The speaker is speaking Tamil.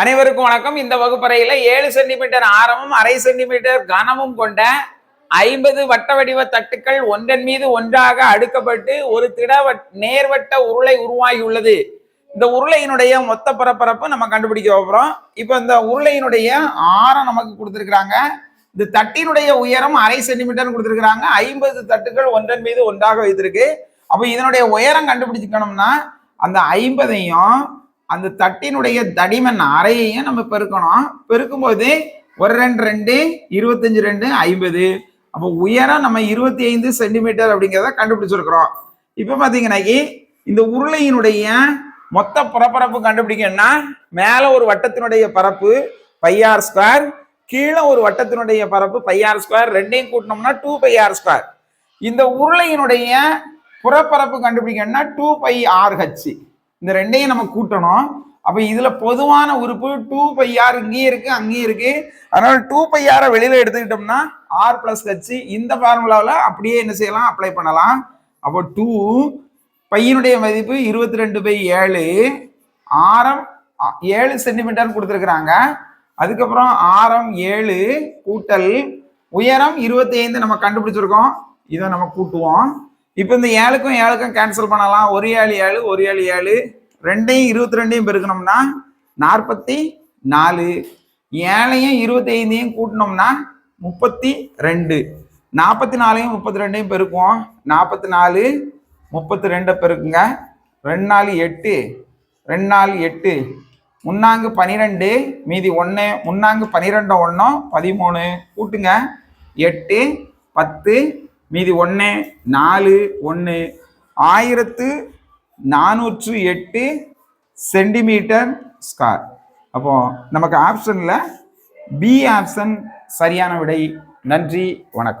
அனைவருக்கும் வணக்கம். இந்த வகுப்பறையில ஏழு சென்டிமீட்டர் ஆரமும் அரை சென்டிமீட்டர் கனமும் கொண்ட ஐம்பது வட்ட வடிவ தட்டுக்கள் ஒன்றன் மீது ஒன்றாக அடுக்கப்பட்டு ஒரு திட நேர்வட்ட உருளை உருவாகியுள்ளது. இந்த உருளையினுடைய மொத்த பரப்பரப்பு நம்ம கண்டுபிடிக்க போகிறோம் இப்போ இந்த உருளையினுடைய ஆரம் நமக்கு கொடுத்துருக்குறாங்க. இந்த தட்டினுடைய உயரம் அரை சென்டிமீட்டர் கொடுத்துருக்குறாங்க. ஐம்பது தட்டுகள் ஒன்றன் மீது ஒன்றாக வைத்திருக்கு. அப்போ இதனுடைய உயரம் கண்டுபிடிச்சிக்கணும்னா அந்த ஐம்பதையும் அந்த தட்டினுடைய தடிமன் அறையையும் நம்ம பெருக்கணும். பெருக்கும்போது ஒரு ரெண்டு ரெண்டு இருபத்தஞ்சு ரெண்டு ஐம்பது. அப்போ உயரம் நம்ம இருபத்தி ஐந்து சென்டிமீட்டர் அப்படிங்கிறத கண்டுபிடிச்சிருக்கிறோம். இப்போ பார்த்தீங்கன்னாக்கி இந்த உருளையினுடைய மொத்த புறப்பரப்பு கண்டுபிடிக்கணும்னா மேலே ஒரு வட்டத்தினுடைய பரப்பு பையார் ஸ்கொயர் கீழே ஒரு வட்டத்தினுடைய பரப்பு பையார் ஸ்கொயர் ரெண்டையும் கூட்டினோம்னா டூ பையார் ஸ்கொயர். இந்த உருளையினுடைய புறப்பரப்பு கண்டுபிடிக்கணும்னா டூ பை ஆர் ஹச்சு இந்த ரெண்டையும் நம்ம கூட்டணும். அப்ப இதுல பொதுவான உறுப்பு டூ பை ஆர் இங்கேயும் இருக்கு அங்கேயும் இருக்கு. அதனால டூ பை ஆரை வெளியில எடுத்துக்கிட்டோம்னா ஆர் பிளஸ் ஹச் இந்த ஃபார்முலாவில் அப்படியே என்ன செய்யலாம்? அப்ளை பண்ணலாம். அப்போ டூ பையனுடைய மதிப்பு இருபத்தி ரெண்டு பை ஏழு. ஆரம் ஏழு சென்டிமீட்டர் கொடுத்துருக்குறாங்க. அதுக்கப்புறம் ஆரம் ஏழு கூட்டல் உயரம் இருபத்தி ஐந்து நம்ம கண்டுபிடிச்சிருக்கோம். இதை நம்ம கூட்டுவோம். இப்போ இந்த ஏழுக்கும் ஏழுக்கும் கேன்சல் பண்ணலாம். ஒரு ஏழு ஏழு ஒரு ஏழு ஏழு. ரெண்டையும் இருபத்தி ரெண்டையும் பெருக்கணும்னா நாற்பத்தி நாலு. ஏழையும் இருபத்தி ஐந்தையும் கூட்டினோம்னா முப்பத்தி ரெண்டு. நாற்பத்தி நாலையும் முப்பத்தி ரெண்டையும் பெருக்குவோம். நாற்பத்தி நாலு முப்பத்தி ரெண்டை பெருக்குங்க. ரெண்டு நாலு எட்டு. ரெண்டு நாலு எட்டு. முன்னாங்கு பனிரெண்டு மீதி ஒன்று முன்னாங்கு பனிரெண்டு ஒன்றும் பதிமூணு. கூட்டுங்க. எட்டு பத்து மீதி ஒன்று நாலு ஒன்று ஆயிரத்து நானூற்று எட்டு சென்டிமீட்டர் ஸ்கார் அப்போ நமக்கு ஆப்ஷனில் பி ஆப்ஷன் சரியான விடை. நன்றி வணக்கம்.